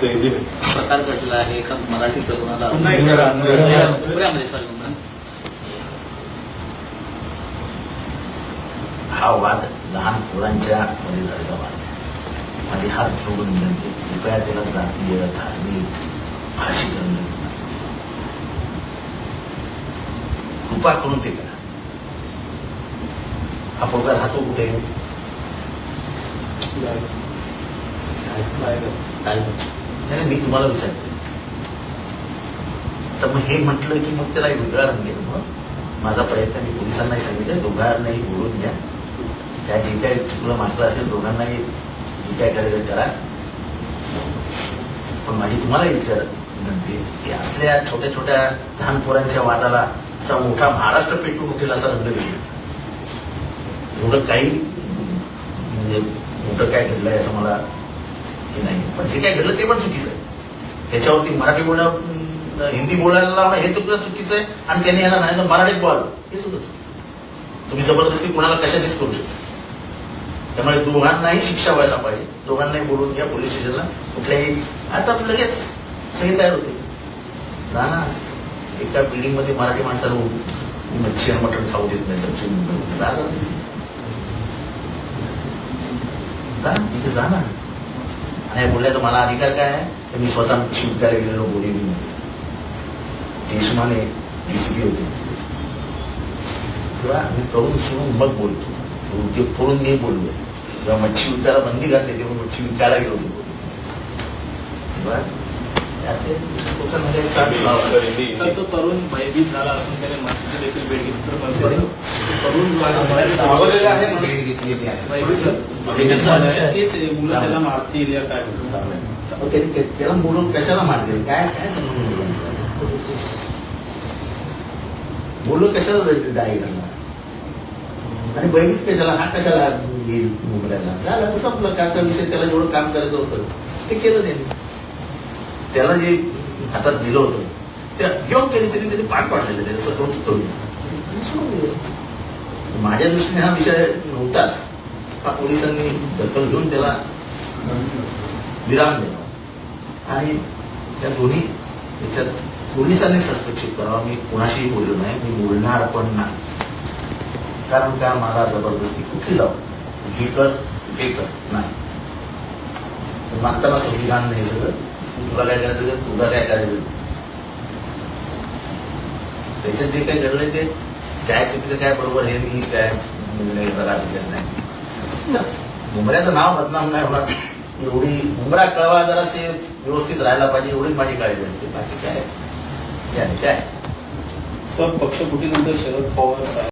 प्रकार घडला आहे. एका मराठी तरुणाला हा वाद लहान पोरांच्या मध्ये झालेला वाद आहे. माझे हात जोडून विनंती कृपया त्याला जातीय धार्मिक नका. कृपा करून ते करा. हा पोरगा राहतो कुठे? काय नाही मी तुम्हाला विचारते तर मग हे म्हटलं की मग त्याला वेगळा रंग येतो मग. माझा प्रयत्न मी पोलिसांनाही सांगितलं दोघांनाही बोलून घ्या. त्या जे काय तुला म्हटलं असेल दोघांनाही जे काय करायचं करा. पण माझी तुम्हाला विचार म्हणते की असल्या छोट्या छोट्या लहान पोरांच्या वादाला असा मोठा महाराष्ट्र पेटून उठेल असा रंग दिला एवढं काही म्हणजे मोठं काय घडलंय असं मला हे नाही. पण जे काय घडलं ते पण चुकीचं आहे. त्याच्यावरती मराठी बोलणं हिंदी बोलायला लावणं हे सुद्धा चुकीचं आहे आणि त्यांनी याला नाही मराठीत बोल हे सुद्धा चुकीचं तुम्ही जबरदस्ती कोणाला कशाचीच करू शकता त्यामुळे दोघांनाही शिक्षा व्हायला पाहिजे. दोघांनाही बोलून घ्या पोलीस स्टेशनला. कुठल्याही आता लगेच सगळे तयार होते जा ना. एका बिल्डिंगमध्ये मराठी माणसाला मच्छी आणि मटण खाऊ देत नाही दक्षिण जा ना. तिथे जा ना. आणि हे बोलण्याचा मला अधिकार काय आहे तर मी स्वतः शिवकायला गेलेलो बोरिवली देशमाने डीसीपी होते तेव्हा मी तरुण सोडून मग बोलतो उद्योग करून मी बोललो जेव्हा मच्छी विकायला बंदी घातली तेव्हा मच्छी विकायला गेलो होतो हे तरुण भयभीत झाला असून त्याने माहिती देखील भेट घेतली तर मुलं त्याला मारतील या काय बोलून कशाला मारले काय काय समजून? बोलून कशाला जायचं करणार? आणि बैठीत कशाला हा कशाला येईल मुंबईला? झालं तर संपलं. कालचा विषय त्याला जेवढं काम करायचं होतं ते केलं त्यांनी. त्याला जे हातात दिलं होतं ते योग्य केली तरी त्यांनी पाठ पाडलेलं त्याचं कौतुक करून आणि सोडून दिलं. माझ्या दृष्टीने हा विषय नव्हताच. पोलिसांनी दखल घेऊन त्याला विराम द्यावा आणि त्या दोन्ही याच्यात पोलिसांनीच हस्तक्षेप करावा. मी कोणाशीही बोललो नाही. मी बोलणार पण नाही. कारण का मला जबरदस्ती कुठे जाऊ? हे कर हे कर. नाही. मागताना संविधान नाही सगळं. तुला काय करायचं तुला काय करायचं? त्याच्यात जे काही घडलंय ते काय चुकीचं काय बरोबर हे मी काय निर्णय घेणारा नाही. मुंबऱ्याचं नाव बदनाम नाही होणार. एवढी मुंबरा कळवा जरा ते व्यवस्थित राहायला पाहिजे एवढीच माझी काळजी असते बाकी काय? काय काय? सर पक्ष फुटीनंतर शरद पवार साहेब